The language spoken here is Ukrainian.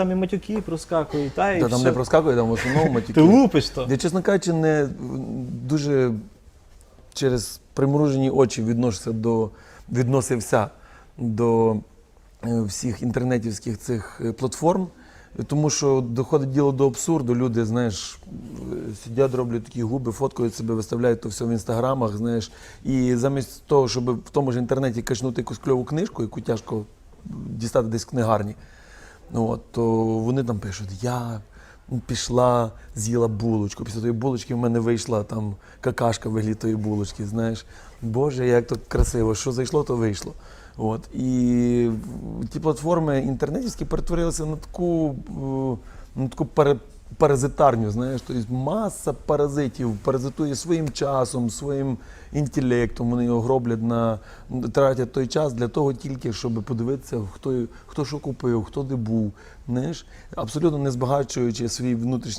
там і матюки проскакують, та і Та там все. не проскакує, там в основному матюки. Ти лупиш то. Я, чесно кажучи, не дуже через примружені очі відношуся до, відносився до е, всіх інтернетівських цих е, платформ. Тому що доходить діло до абсурду. Люди, знаєш, е, сидять, роблять такі губи, фоткають себе, виставляють то все в інстаграмах, знаєш. І замість того, щоб в тому ж інтернеті качнути якусь кльову книжку, яку тяжко дістати десь в книгарні, Ну, от, то вони там пишуть, я пішла, з'їла булочку. Після тої булочки в мене вийшла там какашка в вигляді тої булочки. Знаєш, Боже, як то красиво, що зайшло, то вийшло. От. І ті платформи інтернетівські перетворилися на таку, е, на таку пере, паразитарню, знаєш, тобто маса паразитів паразитує своїм часом, своїм інтелектом. Вони його гроблять на тратять той час для того тільки, щоб подивитися, хто, хто що купив, хто де був. Знаєш, абсолютно не збагачуючи свій внутрішній.